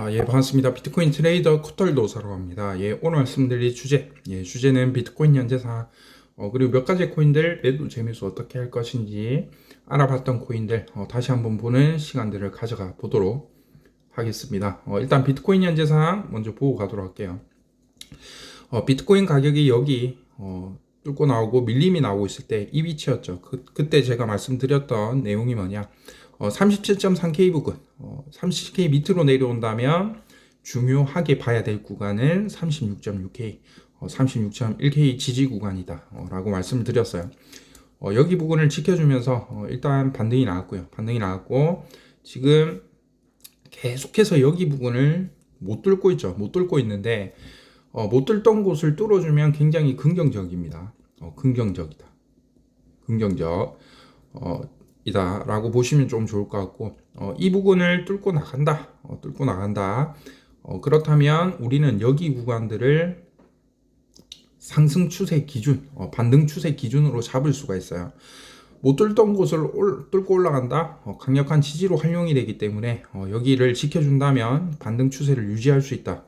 아, 예, 반갑습니다. 비트코인 트레이더 코털도사로 합니다. 예, 오늘 말씀드릴 주제, 예, 주제는 비트코인 현재사, 어, 그리고 몇 가지 코인들 매도 재매수 어떻게 할 것인지 알아봤던 코인들 어, 다시 한번 보는 시간들을 가져가 보도록 하겠습니다. 어, 일단 비트코인 현재 상황 먼저 보고 가도록 할게요. 어, 비트코인 가격이 여기 어, 뚫고 나오고 밀림이 나오고 있을 때 이 위치였죠. 그, 그때 제가 말씀드렸던 내용이 뭐냐. 어, 37.3K 부근, 어, 30K 밑으로 내려온다면 중요하게 봐야 될 구간은 36.6K, 어, 36.1K 지지 구간이다. 어, 라고 말씀을 드렸어요. 어, 여기 부분을 지켜주면서 어, 일단 반등이 나왔고요. 반등이 나왔고 지금 계속해서 여기 부분을 못 뚫고 있죠. 못 뚫고 있는데 어, 못 뚫던 곳을 뚫어주면 굉장히 긍정적입니다. 어, 긍정적이다. 긍정적. 어, 이다라고 보시면 좀 좋을 것 같고 어, 이 부분을 뚫고 나간다. 어, 뚫고 나간다. 어, 그렇다면 우리는 여기 구간들을 상승 추세 기준, 어, 반등 추세 기준으로 잡을 수가 있어요. 못 뚫던 곳을 올, 뚫고 올라간다. 어, 강력한 지지로 활용이 되기 때문에 어, 여기를 지켜준다면 반등 추세를 유지할 수 있다.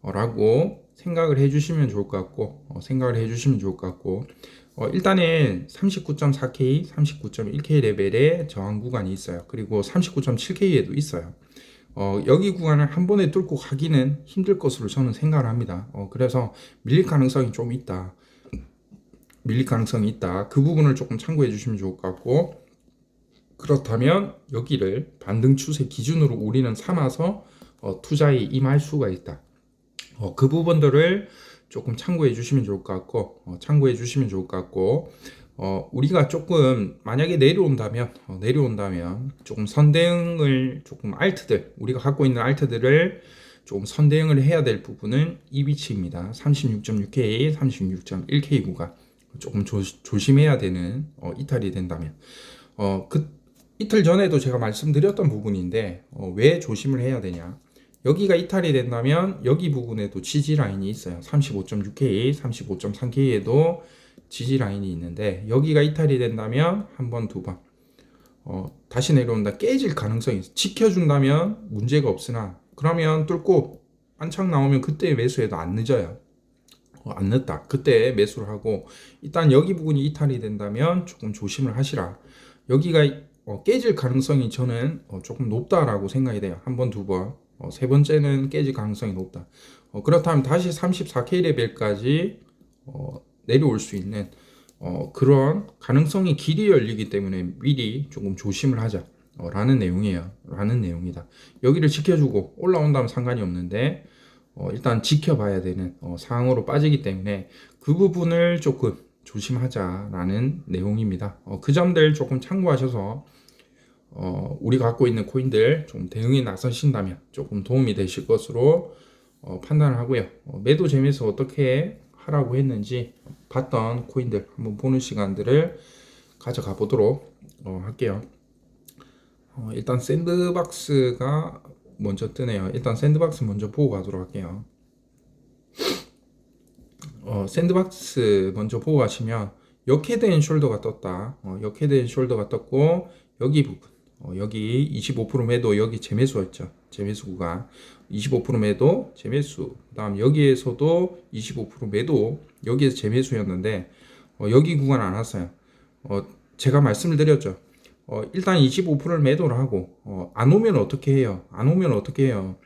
어, 라고 생각을 해주시면 좋을 것 같고 어, 생각을 해주시면 좋을 것 같고 어, 일단은 39.4K, 39.1K 레벨의 저항 구간이 있어요. 그리고 39.7K에도 있어요. 어, 여기 구간을 한 번에 뚫고 가기는 힘들 것으로 저는 생각을 합니다. 어, 그래서 밀릴 가능성이 좀 있다. 밀릴 가능성이 있다. 그 부분을 조금 참고해 주시면 좋을 것 같고, 그렇다면 여기를 반등 추세 기준으로 우리는 삼아서 어, 투자에 임할 수가 있다. 어, 그 부분들을 조금 참고해 주시면 좋을 것 같고, 어, 참고해 주시면 좋을 것 같고, 어, 우리가 조금 만약에 내려온다면 어, 내려온다면 조금 선대응을 조금 알트들 우리가 갖고 있는 알트들을 조금 선대응을 해야 될 부분은 이 위치입니다. 36.6K, 36.1K 구간 조금 조, 조심해야 되는 어, 이탈이 된다면 어, 그 이틀 전에도 제가 말씀드렸던 부분인데 어, 왜 조심을 해야 되냐? 여기가 이탈이 된다면 여기 부분에도 지지 라인이 있어요. 35.6K, 35.3K에도 지지 라인이 있는데 여기가 이탈이 된다면 한 번, 두 번. 어, 다시 내려온다 깨질 가능성이 있어. 지켜준다면 문제가 없으나 그러면 뚫고 안착 나오면 그때 매수해도 안 늦어요. 어, 안 늦다. 그때 매수를 하고 일단 여기 부분이 이탈이 된다면 조금 조심을 하시라. 여기가 어, 깨질 가능성이 저는 어, 조금 높다라고 생각이 돼요. 한 번, 두 번. 어, 세 번째는 깨질 가능성이 높다. 어, 그렇다면 다시 34K 레벨까지 어, 내려올 수 있는 어, 그런 가능성이 길이 열리기 때문에 미리 조금 조심을 하자. 어, 라는 내용이에요. 라는 내용이다. 여기를 지켜주고 올라온다면 상관이 없는데, 어, 일단 지켜봐야 되는 어, 상황으로 빠지기 때문에 그 부분을 조금 조심하자라는 내용입니다. 어, 그 점들 조금 참고하셔서 어, 우리가 갖고 있는 코인들 좀 대응에 나서신다면 조금 도움이 되실 것으로 어, 판단을 하고요. 어, 매도 재미에서 어떻게 하라고 했는지 봤던 코인들 한번 보는 시간들을 가져가 보도록 어, 할게요. 어, 일단 샌드박스가 먼저 뜨네요. 일단 샌드박스 먼저 보고 가도록 할게요. 어, 샌드박스 먼저 보고 가시면 역헤드 앤 숄더가 떴다. 어, 역헤드 앤 숄더가 떴고 여기 부분 어, 여기 25% 매도 여기 재매수였죠. 재매수 구간 25% 매도 재매수 그다음 여기에서도 25% 매도 여기에서 재매수였는데 어, 여기 구간 안 왔어요. 어, 제가 말씀을 드렸죠. 어, 일단 25%를 매도를 하고 어, 안 오면 어떻게 해요? 안 오면 어떻게 해요?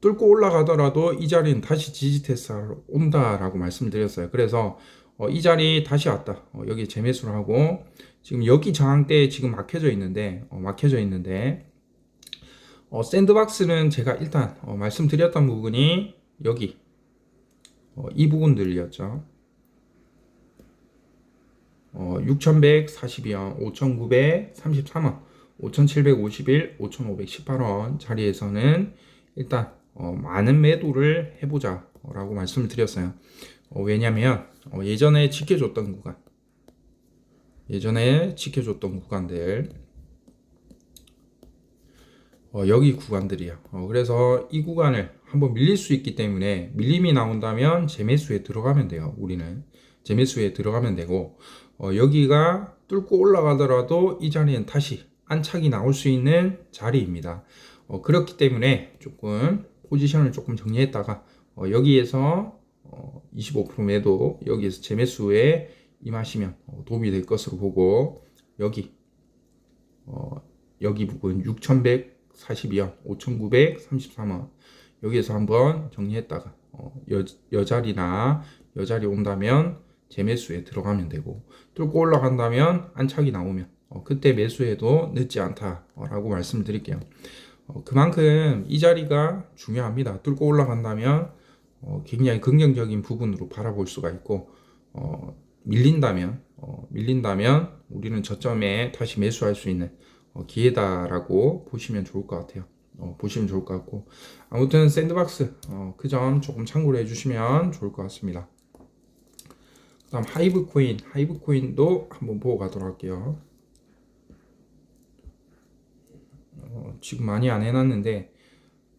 뚫고 올라가더라도 이 자리는 다시 지지 테스트하러 온다라고 말씀드렸어요. 그래서 어, 이 자리 다시 왔다. 어, 여기 재매수를 하고 지금 여기 저항대에 지금 막혀져 있는데 어, 막혀져 있는데 어, 샌드박스는 제가 일단 어, 말씀드렸던 부분이 여기 어, 이 부분들이었죠. 어, 6,142원, 5,933원, 5,751, 5,518원 자리에서는 일단 어, 많은 매도를 해보자 라고 말씀을 드렸어요. 어, 왜냐면 어, 예전에 지켜줬던 구간 예전에 지켜줬던 구간들 어, 여기 구간들이야. 어, 그래서 이 구간을 한번 밀릴 수 있기 때문에 밀림이 나온다면 재매수에 들어가면 돼요. 우리는 재매수에 들어가면 되고 어, 여기가 뚫고 올라가더라도 이 자리는 다시 안착이 나올 수 있는 자리입니다. 어, 그렇기 때문에 조금 포지션을 조금 정리했다가 어, 여기에서 어, 25% 매도 여기에서 재매수에 임하시면 어, 도움이 될 것으로 보고 여기 어, 여기 부분 6,142원, 5,933원 여기에서 한번 정리했다가 어, 여, 여자리나 여자리 온다면 재매수에 들어가면 되고 뚫고 올라간다면 안착이 나오면 어, 그때 매수해도 늦지 않다라고 말씀을 드릴게요. 어, 그만큼 이 자리가 중요합니다. 뚫고 올라간다면 어, 굉장히 긍정적인 부분으로 바라볼 수가 있고 어, 밀린다면 어, 밀린다면 우리는 저점에 다시 매수할 수 있는 어, 기회다라고 보시면 좋을 것 같아요. 어, 보시면 좋을 것 같고 아무튼 샌드박스 어, 그 점 조금 참고를 해주시면 좋을 것 같습니다. 그다음 하이브 코인 하이브 코인도 한번 보고 가도록 할게요. 어, 지금 많이 안 해놨는데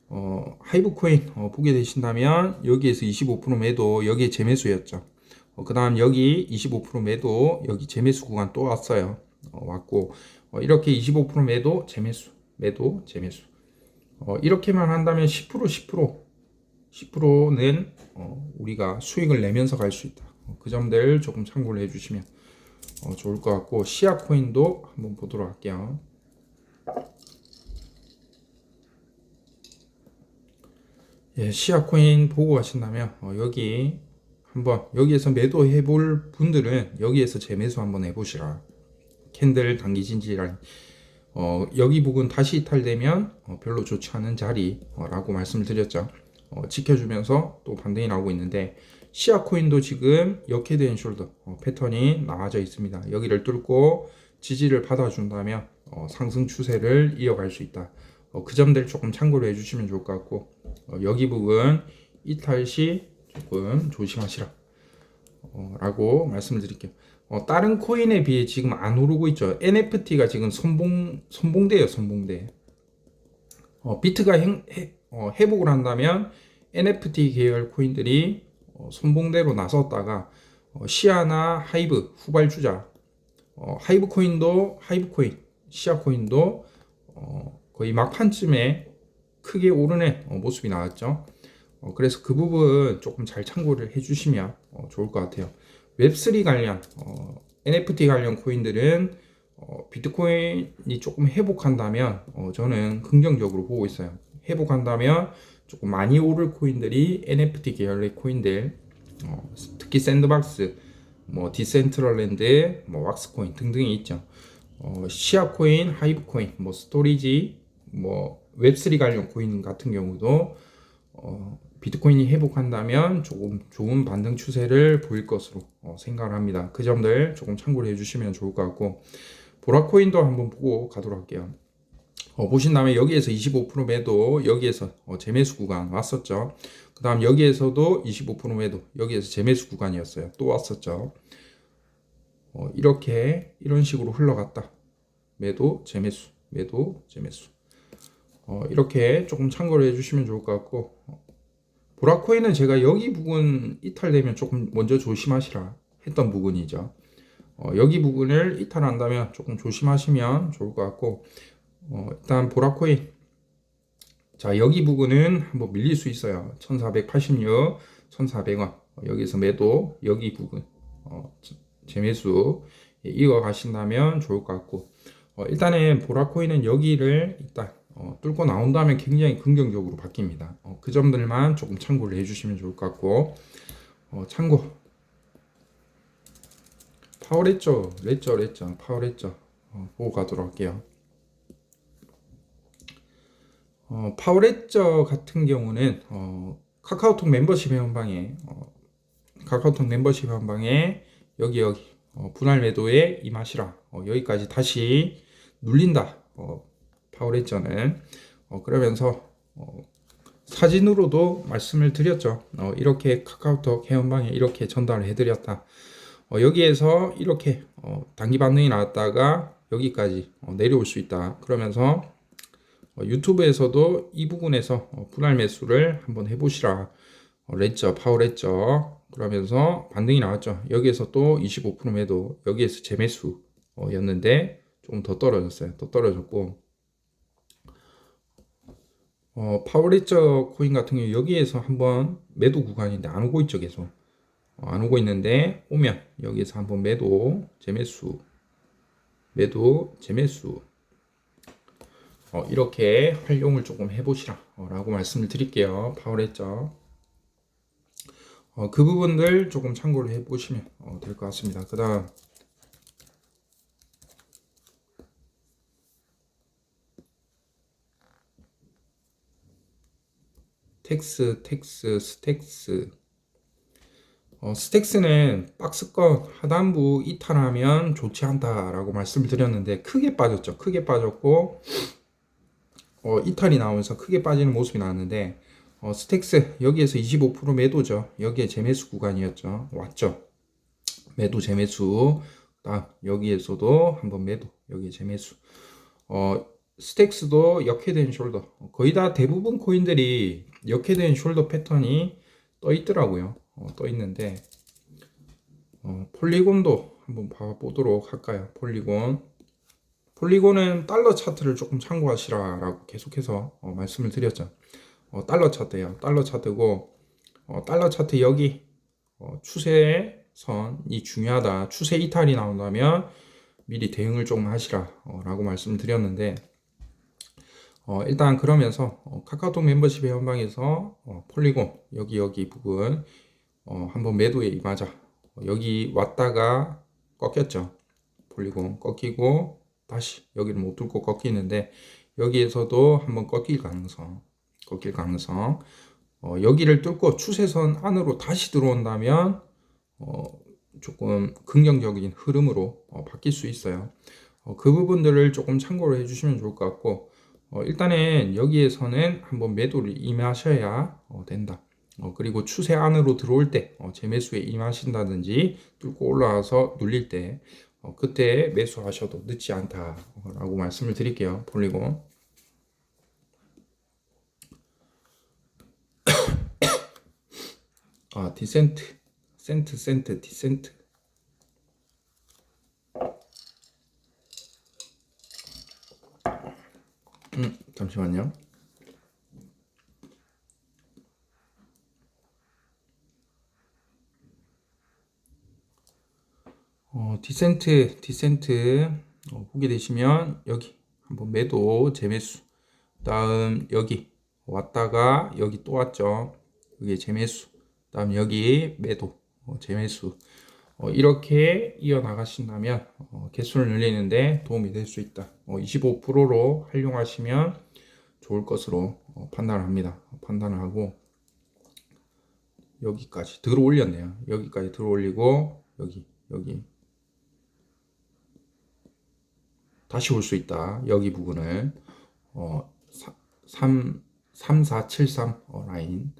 어, 하이브 코인 어, 보게 되신다면 여기에서 25% 매도 여기에 재매수였죠. 어, 그 다음 여기 25% 매도 여기 재매수 구간 또 왔어요. 어, 왔고 어, 이렇게 25% 매도 재매수 매도 재매수 어, 이렇게만 한다면 10% 10% 10%는 어, 우리가 수익을 내면서 갈 수 있다. 어, 그 점들 조금 참고를 해주시면 어, 좋을 것 같고 시아 코인도 한번 보도록 할게요. 예, 시아 코인 보고 가신다면 어, 여기 한번 여기에서 매도해 볼 분들은 여기에서 재매수 한번 해보시라. 캔들 진지라인 어, 여기 부분 다시 이탈되면 어, 별로 좋지 않은 자리라고 말씀을 드렸죠. 어, 지켜주면서 또 반등이 나오고 있는데 시아 코인도 지금 역헤드 앤 숄더 어, 패턴이 나와져 있습니다. 여기를 뚫고 지지를 받아준다면 어, 상승 추세를 이어갈 수 있다. 어, 그 점들 조금 참고를 해주시면 좋을 것 같고 어, 여기 부분 이탈 시 조금 조심하시라 어, 라고 말씀을 드릴게요. 어, 다른 코인에 비해 지금 안 오르고 있죠. NFT가 지금 선봉 선봉대예요, 선봉대. 어, 비트가 행, 해, 어, 회복을 한다면 NFT 계열 코인들이 어, 선봉대로 나섰다가 어, 시아나 하이브 후발주자, 어, 하이브 코인도 하이브 코인, 시아 코인도 어, 거의 막판쯤에 크게 오르는 어, 모습이 나왔죠. 어, 그래서 그 부분 조금 잘 참고를 해주시면 어, 좋을 것 같아요. 웹3 관련, 어, NFT 관련 코인들은 어, 비트코인이 조금 회복한다면 어, 저는 긍정적으로 보고 있어요. 회복한다면 조금 많이 오를 코인들이 NFT 계열의 코인들, 어, 특히 샌드박스, 뭐 디센트럴랜드, 뭐 왁스코인 등등이 있죠. 어, 시아코인, 하이브코인, 뭐 스토리지, 뭐 웹3 관련 코인 같은 경우도 어, 비트코인이 회복한다면 조금 좋은 반등 추세를 보일 것으로 어, 생각을 합니다. 그 점들 조금 참고를 해주시면 좋을 것 같고 보라코인도 한번 보고 가도록 할게요. 어, 보신 다음에 여기에서 25% 매도 여기에서 어, 재매수 구간 왔었죠. 그 다음 여기에서도 25% 매도 여기에서 재매수 구간이었어요. 또 왔었죠. 어, 이렇게 이런 식으로 흘러갔다. 매도 재매수 매도 재매수 어, 이렇게 조금 참고를 해주시면 좋을 것 같고 어, 보라코인은 제가 여기 부분 이탈되면 조금 먼저 조심하시라 했던 부분이죠. 어, 여기 부분을 이탈한다면 조금 조심하시면 좋을 것 같고 어, 일단 보라코인 자 여기 부분은 한번 밀릴 수 있어요. 1486, 1400원 어, 여기서 매도 여기 부분 어, 재매수 예, 이거 가신다면 좋을 것 같고 어, 일단은 보라코인은 여기를 일단 어, 뚫고 나온다면 굉장히 긍정적으로 바뀝니다. 어, 그 점들만 조금 참고를 해주시면 좋을 것 같고. 어, 참고. 파워레죠, 레죠, 레죠, 파워레죠. 어, 보고 가도록 할게요. 어, 파워레저 같은 경우는 어, 카카오톡 멤버십 회원방에 어, 카카오톡 멤버십 회원방에 여기 여기 어, 분할 매도에 임하시라. 어, 여기까지 다시 눌린다. 어, 파워레저는 어, 그러면서 어, 사진으로도 말씀을 드렸죠 어, 이렇게 카카오톡 회원방에 이렇게 전달을 해드렸다 어, 여기에서 이렇게 어, 단기 반등이 나왔다가 여기까지 어, 내려올 수 있다 그러면서 어, 유튜브에서도 이 부분에서 어, 분할 매수를 한번 해보시라. 어, 렛저, 파워 렛저. 그러면서 반등이 나왔죠. 여기에서 또 25% 매도, 여기에서 재매수였는데 조금 더 떨어졌어요. 더 떨어졌고, 어, 파워레저 코인 같은 경우 여기에서 한번 매도 구간인데 안 오고 있죠 계속. 어, 안 오고 있는데 오면 여기에서 한번 매도 재매수. 매도 재매수. 어, 이렇게 활용을 조금 해보시라 어, 라고 말씀을 드릴게요 파워레저. 어, 그 부분들 조금 참고를 해보시면 어, 될 것 같습니다. 그 다음 텍스, 텍스, 스택스. 어, 스택스는 박스권 하단부 이탈하면 좋지 않다라고 말씀을 드렸는데 크게 빠졌죠. 크게 빠졌고 어, 이탈이 나오면서 크게 빠지는 모습이 나왔는데 어, 스택스 여기에서 25% 매도죠. 여기에 재매수 구간이었죠. 왔죠. 매도 재매수. 다음 여기에서도 한번 매도. 여기에 재매수. 어, 스택스도 역회된 숄더. 거의 다 대부분 코인들이 역회된 숄더 패턴이 떠 있더라고요. 어, 떠 있는데 어, 폴리곤도 한번 봐보도록 할까요? 폴리곤. 폴리곤은 달러 차트를 조금 참고하시라라고 계속해서 어, 말씀을 드렸죠. 어, 달러 차트예요. 달러 차트고 어, 달러 차트 여기 어, 추세선이 중요하다. 추세 이탈이 나온다면 미리 대응을 조금 하시라라고 말씀을 드렸는데 어, 일단 그러면서 어, 카카오톡 멤버십 회원방에서 어, 폴리곤 여기 여기 부분 어, 한번 매도에 임하자. 어, 여기 왔다가 꺾였죠. 폴리곤 꺾이고 다시 여기를 못 뚫고 꺾이는데 여기에서도 한번 꺾일 가능성 꺾일 가능성. 어, 여기를 뚫고 추세선 안으로 다시 들어온다면 어, 조금 긍정적인 흐름으로 어, 바뀔 수 있어요. 어, 그 부분들을 조금 참고를 해주시면 좋을 것 같고 어, 일단은 여기에서는 한번 매도를 임하셔야 어, 된다. 어, 그리고 추세 안으로 들어올 때 어, 재매수에 임하신다든지 뚫고 올라와서 눌릴 때 어, 그때 매수하셔도 늦지 않다라고 말씀을 드릴게요. 폴리곤. 아 디센트 센트 센트 디센트 음, 잠시만요. 어, 디센트, 디센트 어, 보게 되시면 여기 한번 매도 재매수. 다음 여기 왔다가 여기 또 왔죠. 여기 재매수. 다음 여기 매도 어, 재매수 어, 이렇게 이어나가신다면 어, 개수를 늘리는데 도움이 될 수 있다. 어, 25%로 활용하시면 좋을 것으로 어, 판단을 합니다. 판단을 하고 여기까지 들어 올렸네요. 여기까지 들어 올리고 여기 여기 다시 올 수 있다. 여기 부분을 어, 3 3 4 7 3 어, 라인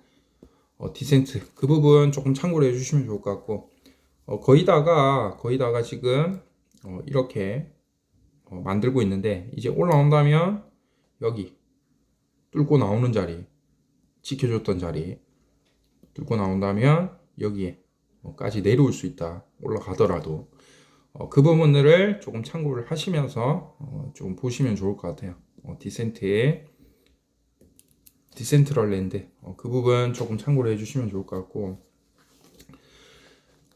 어, 디센트 그 부분 조금 참고를 해주시면 좋을 것 같고 어, 거의다가 거의다가 지금 어, 이렇게 어, 만들고 있는데 이제 올라온다면 여기 뚫고 나오는 자리 지켜줬던 자리 뚫고 나온다면 여기에 까지 내려올 수 있다 올라가더라도. 어, 그 부분들을 조금 참고를 하시면서 어, 좀 보시면 좋을 것 같아요. 어, 디센트의 디센트럴 랜드. 어, 그 부분 조금 참고를 해주시면 좋을 것 같고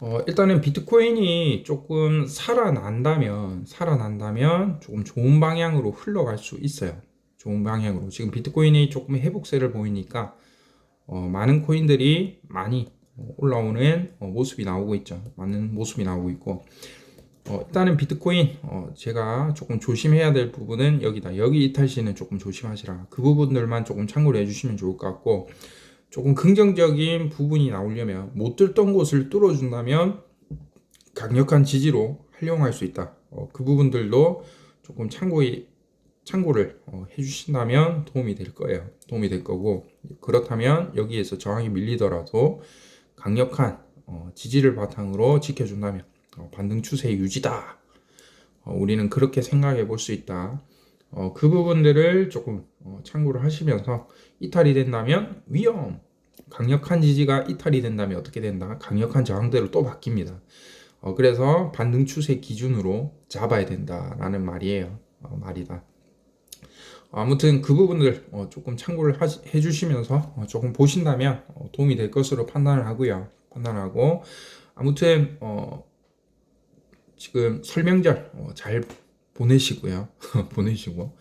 어, 일단은 비트코인이 조금 살아난다면, 살아난다면 조금 좋은 방향으로 흘러갈 수 있어요. 좋은 방향으로. 지금 비트코인이 조금 회복세를 보이니까, 어, 많은 코인들이 많이 올라오는 어, 모습이 나오고 있죠. 많은 모습이 나오고 있고, 어, 일단은 비트코인, 어, 제가 조금 조심해야 될 부분은 여기다. 여기 이탈 시는 조금 조심하시라. 그 부분들만 조금 참고를 해주시면 좋을 것 같고, 조금 긍정적인 부분이 나오려면 못 뚫던 곳을 뚫어준다면 강력한 지지로 활용할 수 있다. 어, 그 부분들도 조금 참고에, 참고를 어, 해주신다면 도움이 될 거예요. 도움이 될 거고 그렇다면 여기에서 저항이 밀리더라도 강력한 어, 지지를 바탕으로 지켜준다면 어, 반등 추세 유지다. 어, 우리는 그렇게 생각해 볼 수 있다. 어, 그 부분들을 조금 어, 참고를 하시면서 이탈이 된다면 위험. 강력한 지지가 이탈이 된다면 어떻게 된다? 강력한 저항대로 또 바뀝니다. 어, 그래서 반등 추세 기준으로 잡아야 된다라는 말이에요. 어, 말이다. 아무튼 그 부분들 어, 조금 참고를 하시- 해주시면서 어, 조금 보신다면 어, 도움이 될 것으로 판단을 하고요. 판단하고 아무튼 어, 지금 설명절 어, 잘 보내시고요. 보내시고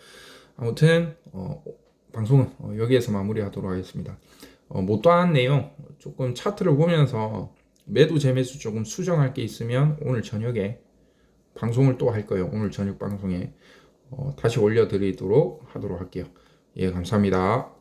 아무튼 어, 방송은 어, 여기에서 마무리하도록 하겠습니다. 어, 못다한 내용 조금 차트를 보면서 매도 재매수 조금 수정할 게 있으면 오늘 저녁에 방송을 또 할 거예요. 오늘 저녁 방송에 어, 다시 올려드리도록 하도록 할게요. 예, 감사합니다.